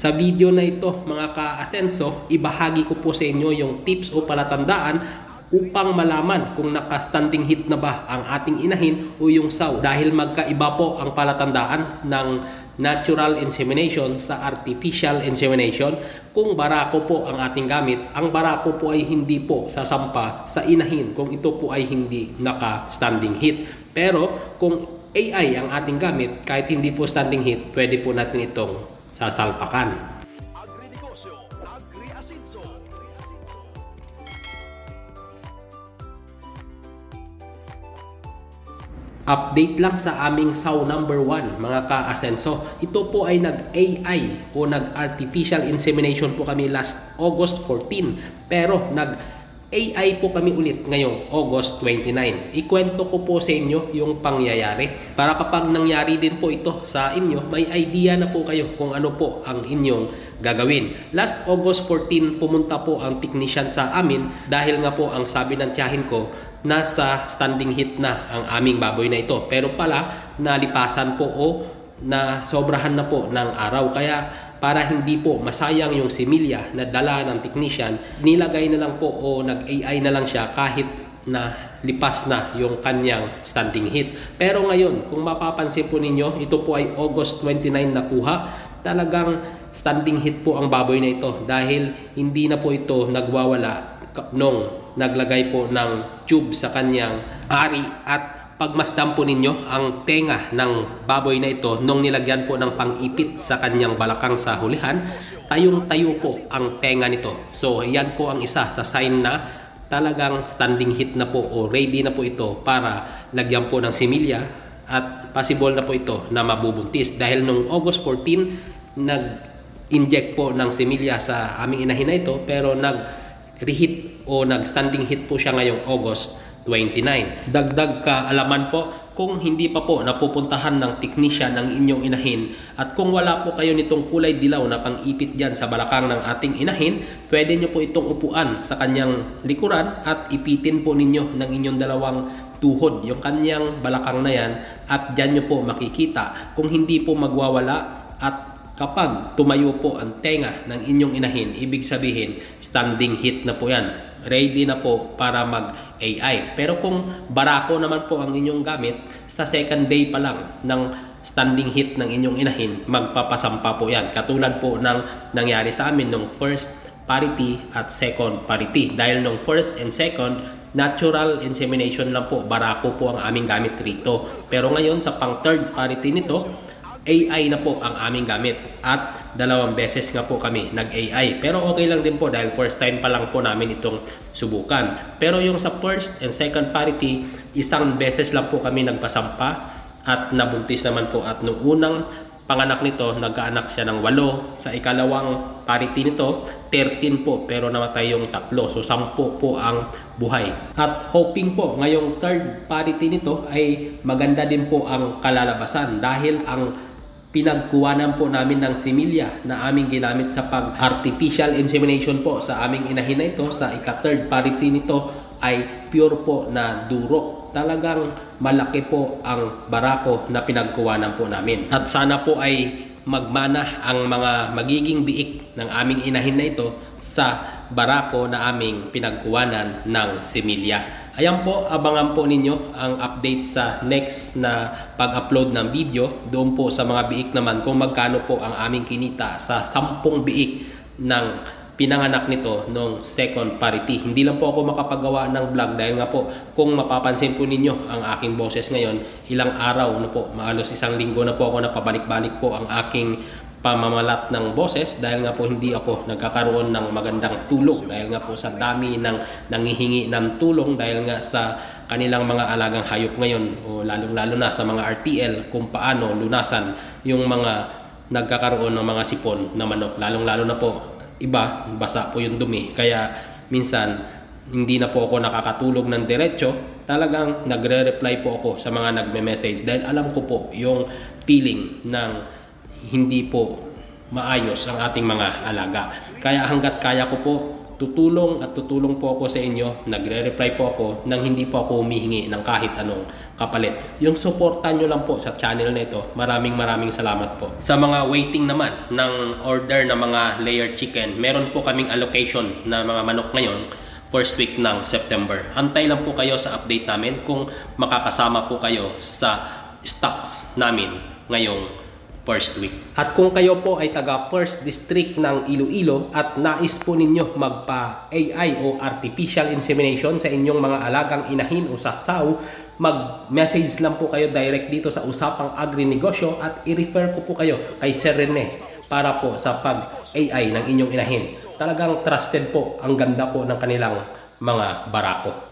Sa video na ito mga ka-asenso, ibahagi ko po sa inyo yung tips o palatandaan upang malaman kung naka-standing hit na ba ang ating inahin o yung saw. Dahil magkaiba po ang palatandaan ng natural insemination sa artificial insemination kung barako po ang ating gamit ang barako po ay hindi po sasampa sa inahin kung ito po ay hindi naka-standing hit. Pero kung AI ang ating gamit kahit hindi po standing hit pwede po natin itong Agrinegosyo, Agri-Asinso. Update lang sa aming SAW number 1 mga ka-asenso. Ito po ay nag-AI o nag-artificial insemination po kami last August 14 pero nag AI po kami ulit ngayong August 29. Ikwento ko po sa inyo yung pangyayari para kapag nangyari din po ito sa inyo, may idea na po kayo kung ano po ang inyong gagawin. Last August 14, pumunta po ang technician sa amin dahil nga po ang sabi ng tiyahin ko, nasa standing hit na ang aming baboy na ito. Pero pala, nalipasan po o na sobrahan na po ng araw. Kaya para hindi po masayang yung similya na dala ng technician, nilagay na lang po o nag-AI na lang siya kahit na lipas na yung kanyang standing hit. Pero ngayon, kung mapapansin po ninyo, ito po ay August 29 na kuha. Talagang standing hit po ang baboy na ito dahil hindi na po ito nagwawala nung naglagay po ng tube sa kanyang ari at pagmasdan po ninyo ang tenga ng baboy na ito nung nilagyan po ng pang-ipit sa kanyang balakang sa hulihan, tayong tayo po ang tenga nito. So, yan po ang isa sa sign na talagang standing hit na po o ready na po ito para lagyan po ng similya at possible na po ito na mabubuntis dahil nung August 14 nag-inject po ng similya sa aming inahin na ito pero nag reheat o nag-standing hit po siya ngayong August 29. Dagdag kaalaman po kung hindi pa po napupuntahan ng technician ng inyong inahin at kung wala po kayo nitong kulay dilaw na pang-ipit dyan sa balakang ng ating inahin, pwede nyo po itong upuan sa kanyang likuran at ipitin po ninyo ng inyong dalawang tuhod yung kanyang balakang na yan at dyan nyo po makikita kung hindi po magwawala at Kapag tumayo po ang tenga ng inyong inahin, ibig sabihin standing hit na po yan. Ready na po para mag-AI. Pero kung barako naman po ang inyong gamit, sa second day pa lang ng standing hit ng inyong inahin, magpapasampa po yan. Katulad po ng nangyari sa amin nung first parity at second parity. Dahil nung first and second, natural insemination lang po, barako po ang aming gamit rito. Pero ngayon sa pang third parity nito, AI na po ang aming gamit at dalawang beses nga po kami nag-AI. Pero okay lang din po dahil first time pa lang po namin itong subukan. Pero yung sa first and second parity, isang beses lang po kami nagpasampa at nabuntis naman po at nung unang panganak nito, nagkaanak siya ng 8. Sa ikalawang parity nito, 13 po pero namatay yung tatlo. So 10 po ang buhay. At hoping po ngayong third parity nito ay maganda din po ang kalalabasan dahil ang pinagkuwanan po namin ng similya na aming ginamit sa pag-artificial insemination po sa aming inahin na ito sa ika-third parity nito ay pure po na duro. Talagang malaki po ang barako na pinagkuwanan po namin. At sana po ay magmana ang mga magiging biik ng aming inahin na ito sa barako na aming pinagkuwanan ng similya. Ayan po, abangan po ninyo ang update sa next na pag-upload ng video. Doon po sa mga biik naman kung magkano po ang aming kinita sa 10 biik ng pinanganak nito nung second parity. Hindi lang po ako makapagawa ng vlog dahil nga po kung mapapansin po ninyo ang aking boses ngayon, ilang araw na po, maalos isang linggo na po ako napabalik-balik po ang aking pamamalat ng boses dahil nga po hindi ako nagkakaroon ng magandang tulog dahil nga po sa dami ng nangihingi ng tulong dahil nga sa kanilang mga alagang hayop ngayon o lalong-lalo na sa mga RTL kung paano lunasan yung mga nagkakaroon ng mga sipon na manok. Lalong-lalo na po iba basa po yung dumi. Kaya minsan hindi na po ako nakakatulog ng diretso. Talagang nagre-reply po ako sa mga nagme-message dahil alam ko po yung feeling ng hindi po maayos ang ating mga alaga. Kaya hanggat kaya ko po, tutulong at tutulong po ako sa inyo, nagre-reply po ako nang hindi po ako humihingi ng kahit anong kapalit. Yung suportan nyo lang po sa channel na ito, maraming maraming salamat po. Sa mga waiting naman ng order ng mga layered chicken, meron po kaming allocation na mga manok ngayon first week ng September. Antay lang po kayo sa update namin kung makakasama po kayo sa stocks namin ngayong first week. At kung kayo po ay taga first district ng Iloilo at nais po ninyo magpa AI o artificial insemination sa inyong mga alagang inahin o sasaw, mag-message lang po kayo direct dito sa Usapang Agri-Negosyo at i-refer ko po kayo kay Sir Rene para po sa pag-AI ng inyong inahin. Talagang trusted po, ang ganda po ng kanilang mga barako.